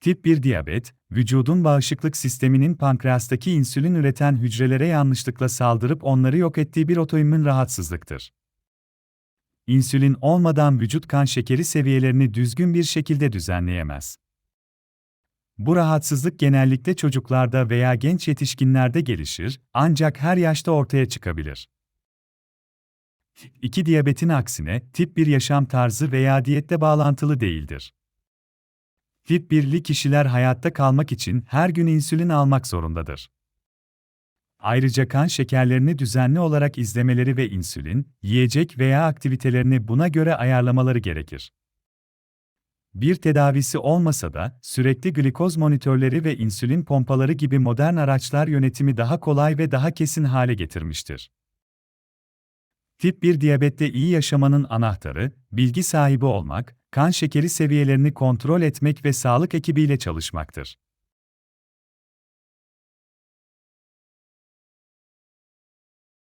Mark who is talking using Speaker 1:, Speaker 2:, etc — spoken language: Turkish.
Speaker 1: Tip 1 diyabet, vücudun bağışıklık sisteminin pankreastaki insülin üreten hücrelere yanlışlıkla saldırıp onları yok ettiği bir otoimmün rahatsızlıktır. İnsülin olmadan vücut kan şekeri seviyelerini düzgün bir şekilde düzenleyemez. Bu rahatsızlık genellikle çocuklarda veya genç yetişkinlerde gelişir, ancak her yaşta ortaya çıkabilir. 2 diyabetin aksine, tip 1 yaşam tarzı veya diyetle bağlantılı değildir. Tip 1'li kişiler hayatta kalmak için her gün insülin almak zorundadır. Ayrıca kan şekerlerini düzenli olarak izlemeleri ve insülin, yiyecek veya aktivitelerini buna göre ayarlamaları gerekir. Bir tedavisi olmasa da, sürekli glikoz monitörleri ve insülin pompaları gibi modern araçlar yönetimi daha kolay ve daha kesin hale getirmiştir. Tip 1 diyabette iyi yaşamanın anahtarı, bilgi sahibi olmak, kan şekeri seviyelerini kontrol etmek ve sağlık ekibiyle çalışmaktır.